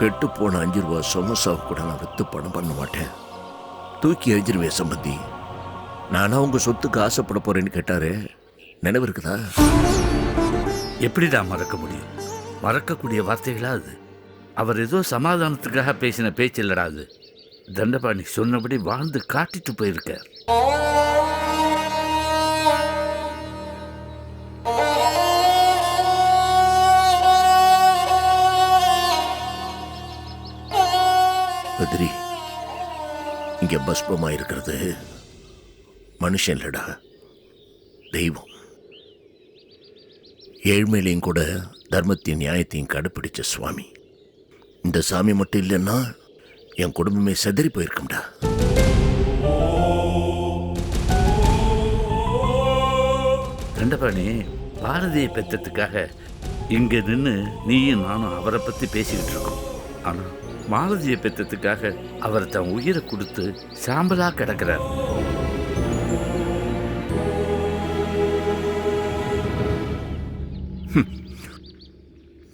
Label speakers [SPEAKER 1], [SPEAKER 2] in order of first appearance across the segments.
[SPEAKER 1] கெட்டு போன அஞ்சு ரூபா சொமசாவை கூட நான் வித்து பணம் பண்ண மாட்டேன். தூக்கி எழிஞ்சிருவேன் சம்பந்தி. நானா உங்க சொத்துக்கு ஆசைப்பட போறேன்னு கேட்டாரு. நினைவு இருக்குதா?
[SPEAKER 2] எப்படிடா மறக்க முடியும்? மறக்கக்கூடிய வார்த்தைகளா அது? அவர் ஏதோ சமாதானத்துக்காக பேசின பேச்சு இல்லடா அது. தண்டபாணி சொன்னபடி வாழ்ந்து காட்டிட்டு போயிருக்கார்.
[SPEAKER 1] பத்ரி இங்க பஸ்பமா இருக்கிறது மனுஷன் இல்லடா. தெய்வம். ஏழ்மையிலையும் கூட தர்மத்தையும் நியாயத்தையும் கடைப்பிடிச்ச சுவாமி. இந்த சாமி மட்டும் இல்லைன்னா என் குடும்பமே செதறி போயிருக்கும்டா.
[SPEAKER 2] கண்டபாணி பாரதியை பெற்றதுக்காக இங்க நின்று நீயும் நானும் அவரை பத்தி பேசிக்கிட்டு இருக்கோம். ஆனா மாலதியை பெற்றதுக்காக அவர் தன் உயிரை கொடுத்து சாம்பலா கிடக்கிறார்.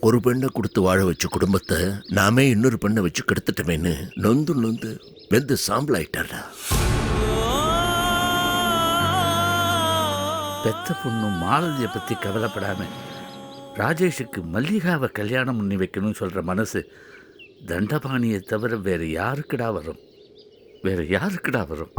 [SPEAKER 1] ஒரு பெண்ணை கொடுத்து வாழ வச்ச குடும்பத்தை நாமே இன்னொரு பெண்ணை வச்சு கெடுத்துட்டோமேன்னு நொந்து நொந்து வெந்து சாம்பல் ஆயிட்டாரா
[SPEAKER 2] பெத்த பொண்ணு மாலதியை பற்றி கவலைப்படாம ராஜேஷுக்கு மல்லிகாவை கல்யாணம் பண்ணி வைக்கணும்னு சொல்கிற மனசு தண்டபாணியை தவிர வேறு யாருக்குடா வரும்? வேறு யாருக்குடா வரும்?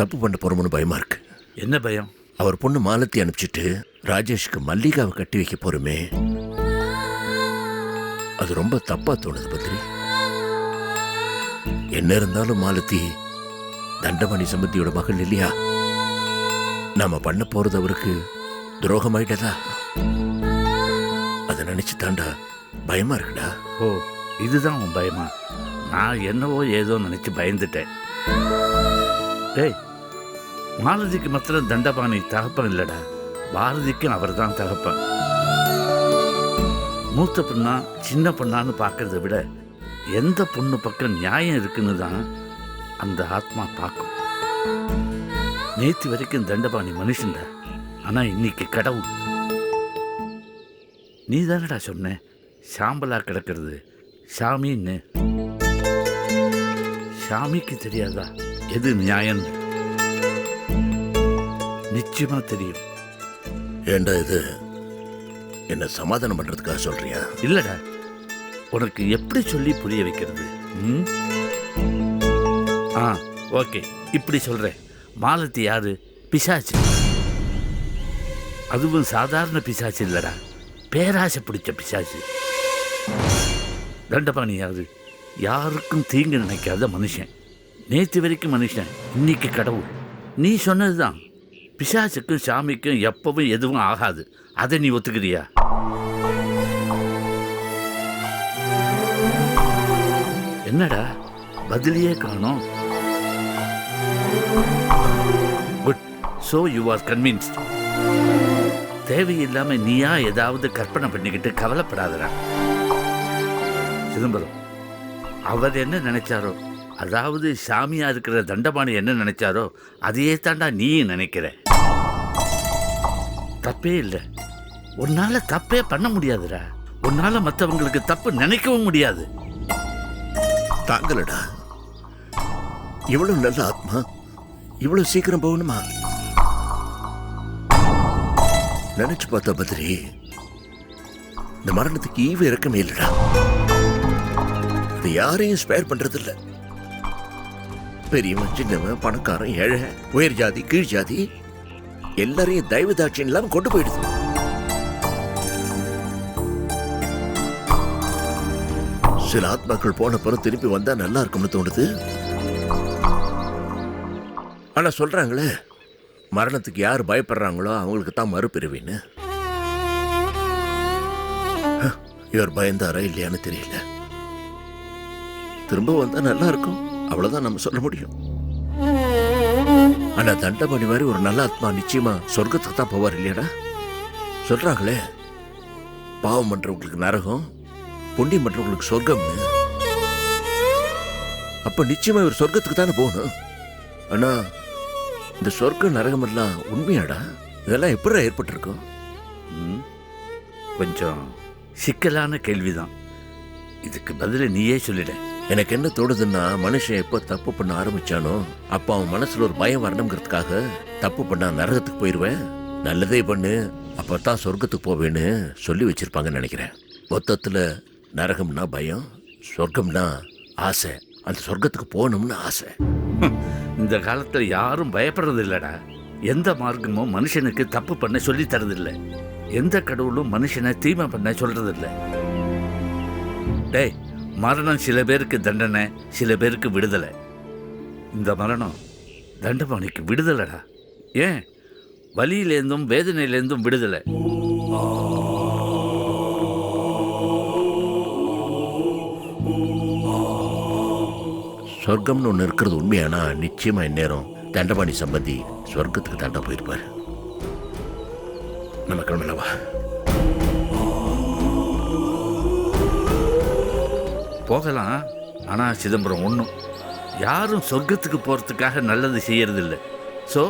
[SPEAKER 1] தப்பு பண்ண போறோம்னு பயமா இருக்கு.
[SPEAKER 2] என்ன பயம்?
[SPEAKER 1] அவர் பொண்ணு மாலத்தி அனுப்பிச்சிட்டு ராஜேஷ்க்கு மல்லிகாவை கட்டி வைக்க போறோமே. அது ரொம்ப தப்பா தோணுது பத்ரி. என்ன இருந்தாலும் மாலத்தி தண்டமணி சம்பந்தியோட மகள் இல்லையா? நாம பண்ண போறது அவருக்கு துரோகமாயிட்டதா? அதை நினைச்சு தாண்டா பயமா இருக்குடா.
[SPEAKER 2] ஓ இதுதான் உன் பயமா? நான் என்னவோ ஏதோ நினைச்சு பயந்துட்டேன். டேய் மாலதிக்கு மாத்திரம் தண்டபாணி தகப்பன் இல்லடா. பாரதிக்கும் அவர்தான் தகப்பன். மூத்த பொண்ணா சின்ன பொண்ணான்னு பார்க்கறத விட எந்த பொண்ணு பக்கம் நியாயம் இருக்குன்னு தான் அந்த ஆத்மா பார்க்கும். நேற்று வரைக்கும் தண்டபாணி மனுஷன்டா. ஆனா இன்னைக்கு கடவுள். நீ தானடா சொன்ன சாம்பலா கிடக்கிறது. சாமின்னு. சாமிக்கு தெரியாதா எது நியாயம்னு? நிச்சயமா தெரியும்.
[SPEAKER 1] ஏண்டா இது? என்ன சமாதானம் பண்றதுக்காக சொல்றியா?
[SPEAKER 2] இல்லடா. உனக்கு எப்படி சொல்லி புரிய வைக்கிறது? ம்? ஆ ஓகே. இப்படி சொல்றேன். மாலத்தி யாரு? பிசாச்சு அதுவும் சாதாரண பிசாச்சு இல்லடா. பேராசை பிடிச்ச பிசாச்சு தண்டபாணி யாரு? யாருக்கும் தீங்கு நினைக்காத மனுஷன். நேத்து வரைக்கும் மனுஷன். இன்னைக்கு கடவுள். நீ சொன்னதுதான். பிசாசுக்கும் சாமிக்கும் எப்பவும் எதுவும் ஆகாது. அதை நீ ஒத்துக்கிறியா? என்னடா? பதிலையே காணோம். Good so you are convinced தேவையில்லாம நீயா ஏதாவது கற்பனை பண்ணிக்கிட்டு கவலைப்படாதடா. சிதம்பரம் அவர் என்ன நினைச்சாரோ அதாவது சாமியா இருக்கிற தண்டபாணி என்ன நினைச்சாரோ அதையே தாண்டா நீயும் நினைக்கிற. தப்பே இல்லை. உன்னால தப்பே பண்ண முடியாதுடா. உன்னால மற்றவங்களுக்கு தப்பு நினைக்கவும் முடியாது.
[SPEAKER 1] தாங்கலடா. இவ்வளவு நல்ல ஆத்மா இவ்வளவு சீக்கிரம் போகணுமா? நினைச்சு பார்த்தா பத்ரி இந்த மரணத்துக்கு ஈவு இறக்கமே இல்லடா. அது யாரையும் ஸ்பேர் பண்றது இல்ல பெரியவன் சின்னவன் பணக்காரன் ஏழை உயர் ஜாதி கீழ் ஜாதி எல்லாரையும் தயவு தாட்சியம் இல்லாம கொண்டு போயிடுது. சில ஆத்மாக்கள் போன பிறகு திருப்பி வந்தா நல்லா இருக்கும்னு தோணுது. ஆனா சொல்றாங்களே மரணத்துக்கு யார் பயப்படுறாங்களோ அவங்களுக்கு தான் மறுபிரிவின்னு இவர் பயந்தாரா இல்லையான்னு தெரியல. திரும்ப வந்தா நல்லா இருக்கும். அவ்வளவுதான் நம்ம சொல்ல முடியும். ஆனா தண்டபாணி மாதிரி ஒரு நல்ல ஆத்மா நிச்சயமா சொர்க்கத்துக்கு தான் போவார் இல்லையாடா? சொல்றாங்களே பாவம் பண்றவங்களுக்கு நரகம் புண்ணியம் பண்றவங்களுக்கு சொர்க்கம்னு. அப்ப நிச்சயமா இவர் சொர்க்கத்துக்கு தானே போகணும்? ஆனா இந்த சொர்க்க நரகம் எல்லாம் உண்மையாடா? இதெல்லாம் எப்படி ஏற்பட்டிருக்கும்
[SPEAKER 2] ம், கொஞ்சம் சிக்கலான கேள்விதான். இதுக்கு பதில நீயே சொல்லிட.
[SPEAKER 1] எனக்கு என்ன தோணுதுன்னா மனுஷன் எப்போ தப்பு பண்ண ஆரம்பிச்சானோ அப்ப அவன் மனசுல ஒரு பயம் வரணுங்கிறதுக்காக தப்பு பண்ணா நரகத்துக்கு போயிருவேன். நல்லதே பண்ணு அப்பதான் சொர்க்கத்துக்கு போவேன்னு சொல்லி வச்சிருப்பாங்கன்னு நினைக்கிறேன். மொத்தத்துல நரகம்னா பயம் சொர்க்கம்னா ஆசை. அந்த சொர்க்கத்துக்கு போகணும்னு ஆசை.
[SPEAKER 2] இந்த காலத்துல யாரும் பயப்படுறது இல்லடா. எந்த மார்க்கமும் மனுஷனுக்கு தப்பு பண்ண சொல்லி தரதில்லை. எந்த கடவுளும் மனுஷனை தீமை பண்ண சொல்றதில்லை. டேய் மரணம் சில பேருக்கு தண்டனை சில பேருக்கு விடுதலை. இந்த மரணம் தண்டபாணிக்கு விடுதலைடா. ஏன்? வலியிலேருந்தும் வேதனையிலேருந்தும் விடுதலை.
[SPEAKER 1] சொர்க்கம்னு ஒன்று இருக்கிறது உண்மையானா? நிச்சயமாக இந்நேரம் தண்டபாணி சம்பந்தி சொர்க்கத்துக்கு தண்டை போயிருப்பார். நம்ம கிளம்பலவா
[SPEAKER 2] போகலாம். ஆனால் சிதம்பரம் ஒன்றும் யாரும் சொர்க்கத்துக்கு போகிறதுக்காக நல்லது செய்யறதில்ல. ஸோ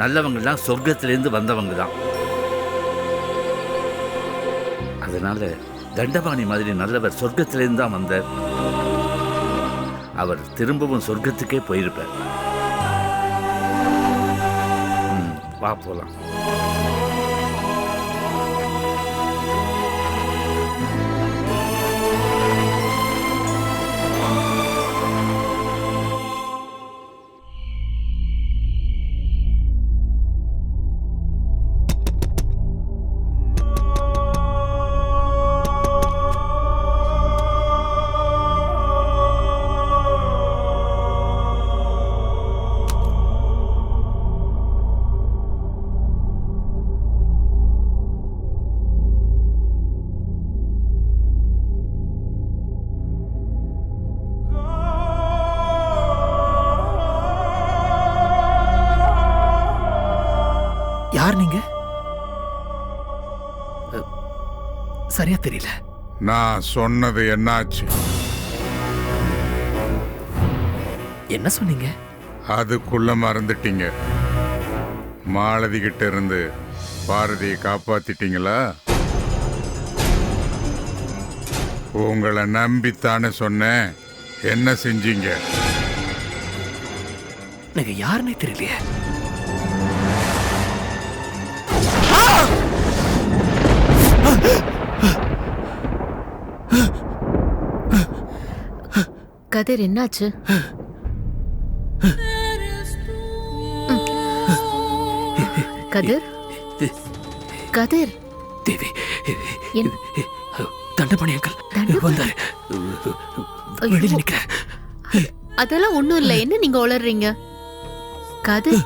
[SPEAKER 2] நல்லவங்கெல்லாம் சொர்க்கத்திலேருந்து வந்தவங்க தான். அதனால தண்டபாணி மாதிரி நல்லவர் சொர்க்கத்திலேருந்து தான் வந்தார். அவர் திரும்பவும் சொர்க்கத்துக்கே போயிருப்பார். வா
[SPEAKER 3] போகலாம்
[SPEAKER 4] நான் சொன்னது என்னாச்சு?
[SPEAKER 3] என்ன சொன்னீங்க?
[SPEAKER 4] அதுக்குள்ள மறந்துட்டீங்க. மாலதி கிட்ட இருந்து பாரதியை காப்பாத்திட்டீங்களா? உங்களை நம்பித்தானே சொன்னேன். என்ன செஞ்சீங்க?
[SPEAKER 3] நீங்க யாருன்னே தெரியலையே.
[SPEAKER 5] கதிர் என்னாச்சு? கதிர்? கதிர்?
[SPEAKER 3] தேவி தண்டபாணி அங்கிள்? வந்தாரு. வெளியில நிக்கிறேன்.
[SPEAKER 5] அதெல்லாம் ஒண்ணும் இல்ல. என்ன நீங்க உளறீங்க? கதிர்?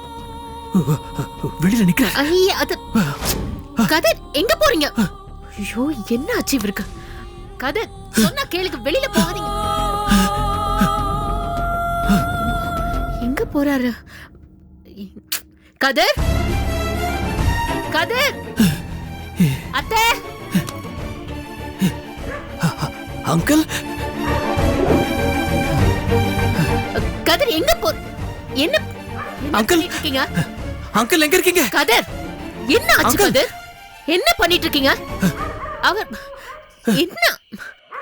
[SPEAKER 3] வெளியில நிக்கிறேன்.
[SPEAKER 5] ஐய அது கதிர் எங்க போறீங்க? ஐயோ என்ன ஆச்சு இவருக்கு? கதிர் சொன்னா கேளுங்க. வெளியில போகாதீங்க. போறாரு. கதிர்? கதிர்? அத்தை?
[SPEAKER 3] அங்கிள்?
[SPEAKER 5] கதிர் எங்க போ என்ன
[SPEAKER 3] அங்கிள்.
[SPEAKER 5] இருக்கீங்க?
[SPEAKER 3] அங்கிள் எங்க இருக்கீங்க?
[SPEAKER 5] கதிர் என்ன ஆச்சு. கதிர்? என்ன பண்ணிட்டு இருக்கீங்க? அவர் என்ன?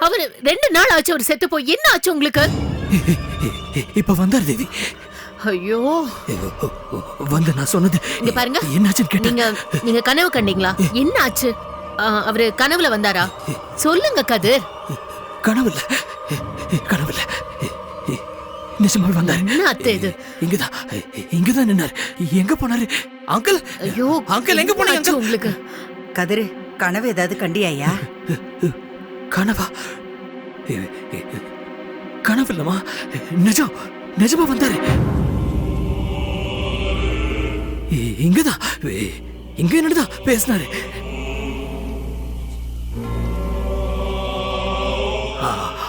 [SPEAKER 5] அவர் ரெண்டு நாள் ஆச்சு அவர் செத்து போய் என்ன ஆச்சு உங்களுக்கு?
[SPEAKER 3] இப்ப வந்தார் தேவி.
[SPEAKER 5] ஐயோ.
[SPEAKER 3] வந்து நான் சொன்னது
[SPEAKER 5] இங்க பாருங்க.
[SPEAKER 3] என்னாச்சுன்னு கேட்டேன்
[SPEAKER 5] நீங்க நீங்க கனவு கண்டீங்களா? என்ன ஆச்சு ஆ, அவரு கனவுல வந்தாரா? சொல்லுங்க கதிர்.
[SPEAKER 3] கனவுல கனவுல. நிஜமாவே வந்தாரு.
[SPEAKER 5] என்ன அத்தை இது?
[SPEAKER 3] இங்கதான் இங்கதான் நின்னாரு. எங்க போனாரு? அங்கிள்
[SPEAKER 5] ஐயோ
[SPEAKER 3] அங்கிள் எங்க அங்கிள்
[SPEAKER 5] உங்களுக்கு?
[SPEAKER 6] கதிரு கனவு ஏதாவது கண்டியாயா
[SPEAKER 3] கனவா? கனவு இல்லம்மா. நிஜம் நிஜமா வந்தாரு. இங்கதான். இங்க என்னதான் பேசினாரு?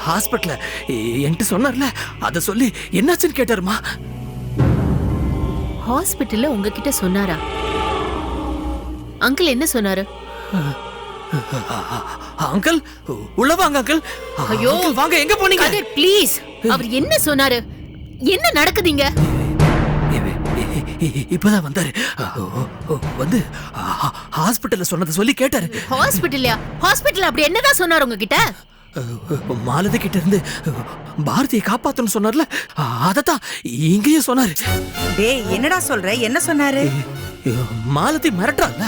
[SPEAKER 3] ஹாஸ்பிட்டல என்கிட்ட சொன்னார்ல அத சொல்லி என்னாச்சுன்னு கேட்டாருமா?
[SPEAKER 5] ஹாஸ்பிட்டல்ல உங்ககிட்ட சொன்னாரா? அங்கிள் என்ன சொன்னாரு?
[SPEAKER 3] அங்கிள் உள்ள வாங்க அங்கிள்.
[SPEAKER 5] ஐயோ.
[SPEAKER 3] வாங்க எங்க போனீங்க?
[SPEAKER 5] ப்ளீஸ் அவர் என்ன சொன்னாரு? என்ன நடக்குதுங்க
[SPEAKER 3] இப்பதான் வந்தாரு. வந்து ஹாஸ்பிட்டல்ல சொன்னதை சொல்லி கேட்டாரு.
[SPEAKER 5] ஹாஸ்பிட்டல்லையா? ஹாஸ்பிட்டல் அப்படி என்னதான் சொன்னாரு உங்ககிட்ட?
[SPEAKER 3] மாலதி கிட்ட இருந்து பாரதியை காப்பாத்தணும்னு சொன்னார்ல அதத்தான் இங்கேயும் சொன்னாரு.
[SPEAKER 6] டேய் என்னடா சொல்ற? என்ன சொன்னாரு?
[SPEAKER 3] மாலதி மிரட்டுறாள்ல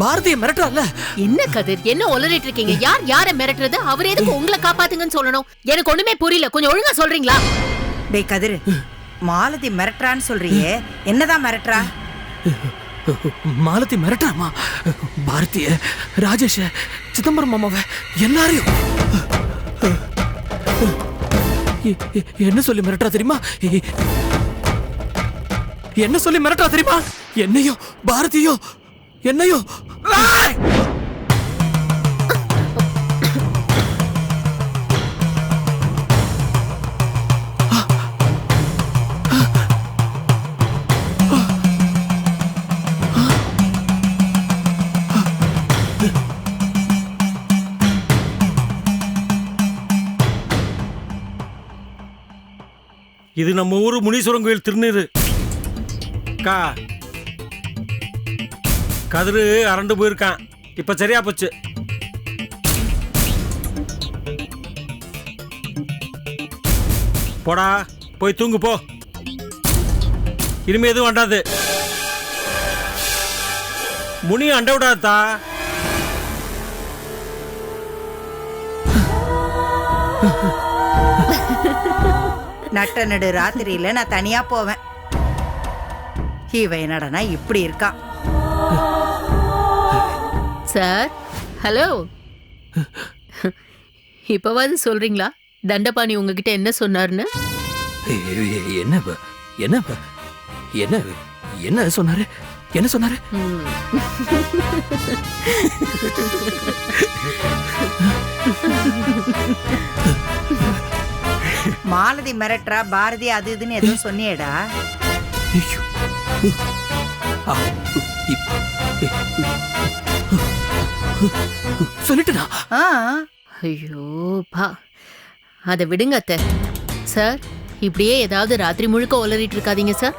[SPEAKER 3] பாரதியை மிரட்டுறாள்ல.
[SPEAKER 5] என்ன கதிர்? என்ன உளறிட்டு இருக்கீங்க? யார் யார மிரட்டுறது? அவர் எதுக்கு உங்களை காப்பாத்துங்கன்னு சொல்லணும்? எனக்கு ஒண்ணுமே புரியல. கொஞ்சம் ஒழுங்கா சொல்றீங்களா?
[SPEAKER 6] டேய் கதிரு மாலதி மிரட்டுறான்னு சொல்றியே. என்னதான் மிரட்டுறா?
[SPEAKER 3] மாலதி மிரட்டுறாமா? பாரதிய ராஜேஷ சிதம்பரம் மாமாவை எல்லாரையும். என்ன சொல்லி மிரட்டுறா தெரியுமா? என்ன சொல்லி மிரட்டா தெரியுமா? என்னையோ பாரதியோ என்னையோ.
[SPEAKER 7] இது நம்ம ஊரு முனீஸ்வரன் கோயில் திருநீர். கா. கதிரு அரண்டு போயிருக்கான். இப்ப சரியா போச்சு. போடா போய் தூங்கு போ. இனிமே எதுவும் வேண்டாது. முனி அண்ட விடாதா
[SPEAKER 6] நட்ட நடு ராத்திரியில நான் தனியா போவேன். இவன் என்னடனா இப்படி இருக்கான்
[SPEAKER 5] சார் ஹலோ. இப்பவாது சொல்றீங்களா? தண்டபாணி உங்ககிட்ட என்ன சொன்னாருன்னு?
[SPEAKER 3] என்ன என்ன என்ன என்ன சொன்னாரு? என்ன சொன்னாரு.
[SPEAKER 6] மாலதி மிரட்டுறா பாரதி அது இதுன்னு எதுவும் சொன்னியேடா.
[SPEAKER 3] சொல்லிட்டேனா?
[SPEAKER 6] ஆ.
[SPEAKER 5] ஐயோ பா. அதை விடுங்க அத்தை. சார் இப்படியே ஏதாவது ராத்திரி முழுக்க உளறிட்டு இருக்காதீங்க சார்.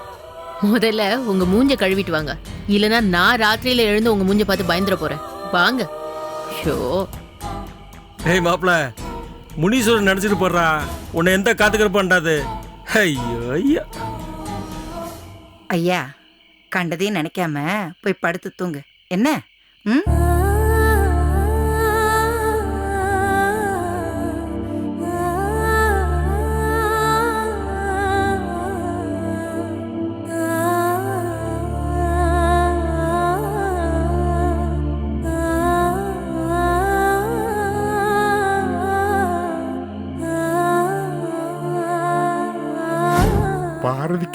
[SPEAKER 5] முதல்ல உங்க மூஞ்ச கழுவிட்டு வாங்க. இல்லனா நான் ராத்திரியில எழுந்து உங்க மூஞ்ச பார்த்து பயந்துட போறேன். வாங்க. ஐயோ.
[SPEAKER 7] ஏய் மாப்ள முனீஸ்வரன் நடிச்சிட்டு போடுறா உன்னை எந்த காத்துக்கிற பண்ணாது ஐயோ ஐயா.
[SPEAKER 6] ஐயா கண்டதையும் நினைக்காம போய் படுத்து தூங்கு. என்ன? ம்?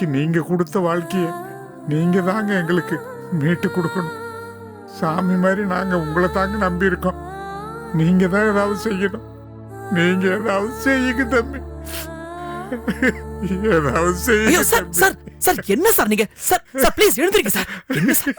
[SPEAKER 4] பாரதிக்கு நீங்க கொடுத்த வாழ்க்கைய நீங்க தாங்க எங்களுக்கு மீட்டு கொடுக்கணும். சாமி மாதிரி நாங்க உங்களை தாங்க நம்பி இருக்கோம் நீங்க தான் ஏதாவது செய்யணும். நீங்க ஏதாவது செய்யுங்க தம்பி. ஏதாவது செய்யுங்க
[SPEAKER 3] சார். சார் சார் என்ன சார் நீங்க? சார் சார் ப்ளீஸ் எழுந்திருங்க சார். என்ன சார்?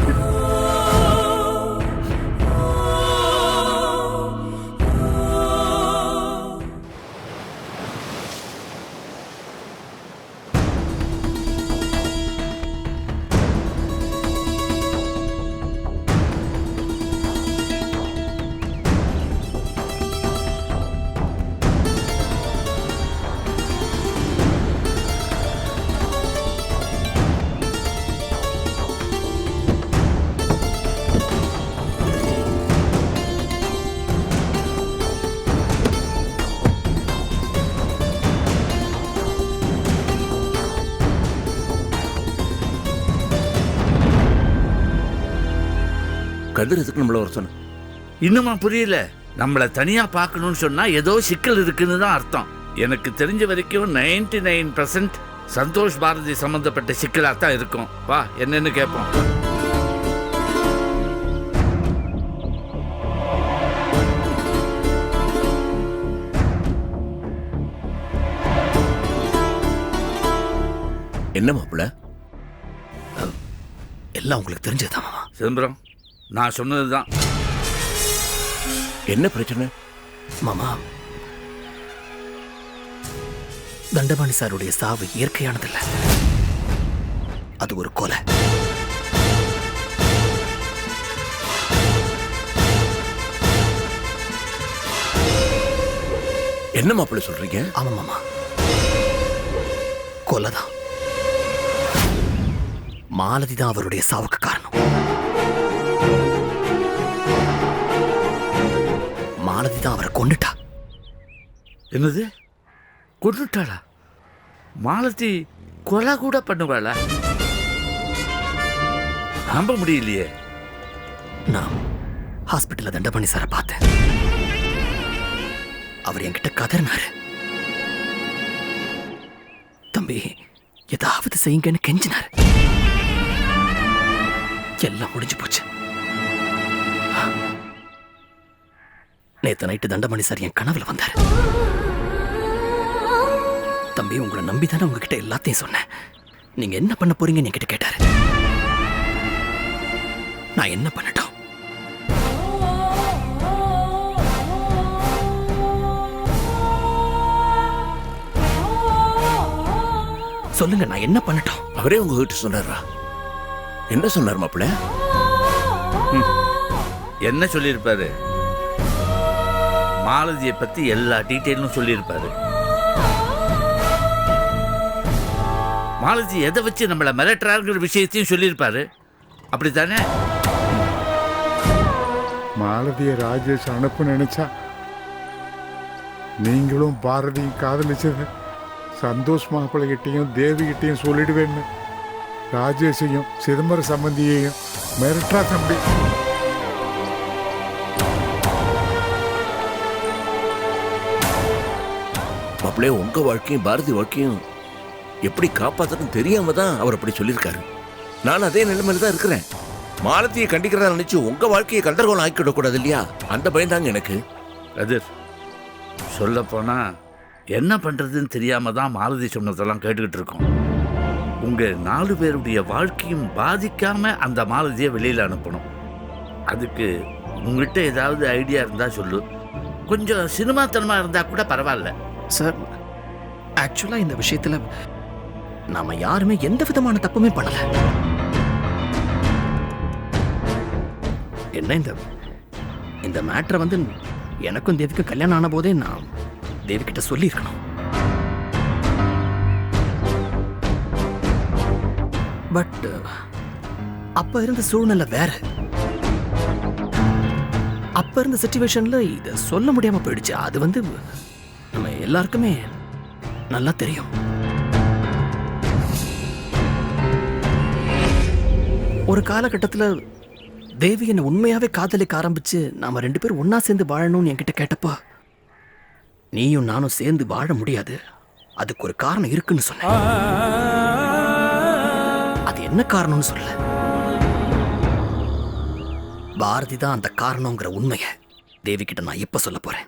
[SPEAKER 1] கதிர் எதுக்கு நம்மள வர சொன்ன
[SPEAKER 2] இன்னுமா புரியல? நம்மளை தனியா பார்க்கணும்னு சொன்னா ஏதோ சிக்கல் இருக்குன்னு தான் அர்த்தம். எனக்கு தெரிஞ்ச வரைக்கும் 99% நைன் சந்தோஷ் பாரதி சம்பந்தப்பட்ட சிக்கலா தான் இருக்கும். வா என்னன்னு கேட்போம்
[SPEAKER 1] என்ன மாப்பிள்ள?
[SPEAKER 3] எல்லாம் உங்களுக்கு தெரிஞ்சதுதான் மாமா.
[SPEAKER 2] சிதம்பரம். நான் சொன்னதுதான்.
[SPEAKER 1] என்ன பிரச்சனை?
[SPEAKER 3] மாமா தண்டபாணி சாருடைய சாவு இயற்கையானதில்ல. அது ஒரு கொலை.
[SPEAKER 1] என்ன மாப்பிள்ள சொல்றீங்க?
[SPEAKER 3] ஆமா மாமா. கொலைதான். மாலதி தான் அவருடைய சாவுக்கு காரணம். மாலதி தான் அவரை கொண்டுட்டா
[SPEAKER 2] என்னது? கொண்டுட்டாளா மாலதி கொலை கூட பண்ணுவாளா? நம்ப முடியலையே.
[SPEAKER 3] நான் ஹாஸ்பிட்டல்ல தண்டபாணி சாரை பார்த்தேன். அவர் என்கிட்ட கதறினாரு. தம்பி ஏதாவது செய்யுங்கன்னு கெஞ்சினாரு. எல்லாம் முடிஞ்சு போச்சு. நேத்து நைட்டு தண்டமணி சார் என் கனவுல வந்தாரு. தம்பி உங்களை நம்பி தானே உங்ககிட்ட எல்லாத்தையும் சொன்னேன். நீங்க என்ன பண்ண போறீங்கன்னு என்கிட்ட கேட்டாரு. நான் என்ன பண்ணட்டும்? சொல்லுங்க நான் என்ன பண்ணட்டும்?
[SPEAKER 1] அவரே உங்ககிட்ட சொன்னாரா? என்ன சொன்னார் மாப்பிள்ள?
[SPEAKER 2] என்ன சொல்லியிருப்பாரு? மாலதியை பத்தி எல்லா டீட்டெயிலும் சொல்லியிருப்பாரு. மாலதி எதை வச்சு நம்மளை மிரட்டுறாருங்கிற விஷயத்தையும் சொல்லியிருப்பாரு. அப்படித்தானே?
[SPEAKER 4] மாலதியை ராஜேஷ் அனுப்ப நினைச்சா நீங்களும் பாரதியும் காதலிச்சது சந்தோஷ் மாப்பிள்ளைகிட்டையும் தேவிகிட்டையும் சொல்லிடுவேன்னு. ராஜேஷையும் சிதம்பர சம்பந்தியையும் மிரட்டா தம்பி.
[SPEAKER 1] மாப்பிள்ளை உங்க வாழ்க்கையும் பாரதி வாழ்க்கையும் எப்படி காப்பாத்தணும் தெரியாம தான் அவர் அப்படி சொல்லியிருக்காரு. நான் அதே நிலைமையில தான் இருக்கிறேன். மாலத்தியை கண்டிக்கிறதா நினைச்சு உங்க வாழ்க்கையை கந்தரகோலம் ஆக்கிவிடக்கூடாது இல்லையா? அந்த பயந்தாங்க எனக்கு.
[SPEAKER 2] கதிர் சொல்ல போனா என்ன பண்றதுன்னு தெரியாம தான் மாலதி சொன்னதெல்லாம் கேட்டுக்கிட்டு இருக்கோம். உங்க நாலு பேருடைய வாழ்க்கையும் பாதிக்காம அந்த மாலதியை வெளியில் அனுப்பணும். அதுக்கு உங்ககிட்ட ஏதாவது ஐடியா இருந்தா சொல்லு. கொஞ்சம் சினிமாத்தனமாக இருந்தால் கூட பரவாயில்ல.
[SPEAKER 3] சார் ஆக்சுவலாக இந்த விஷயத்தில் நாம யாருமே எந்த விதமான தப்புமே பண்ணலை. என்ன இந்த இந்த மேட்ரை வந்து எனக்கும் தேவிக்கும் கல்யாணம் ஆன போதே நான் தேவிக்கிட்ட சொல்லியிருக்கணும். பட் அப்ப இருந்த சூழ்நிலை வேற. அப்ப இருந்த சுச்சுவேஷன்ல இதை சொல்ல முடியாம போயிடுச்சு. அது வந்து எல்லாருக்குமே நல்லா தெரியும். ஒரு காலகட்டத்தில் தேவி என்னை உண்மையாகவே காதலிக்க ஆரம்பிச்சு நாம ரெண்டு பேரும் ஒன்றா சேர்ந்து வாழணும்னு என்கிட்ட கேட்டப்போ நீயும் நானும் சேர்ந்து வாழ முடியாது. அதுக்கு ஒரு காரணம் இருக்குன்னு சொன்னேன். அது என்ன காரணம்னு சொல்ல பாரதி தான் அந்த காரணங்கிற உண்மையை தேவி கிட்ட நான் எப்போ சொல்ல
[SPEAKER 8] போகிறேன்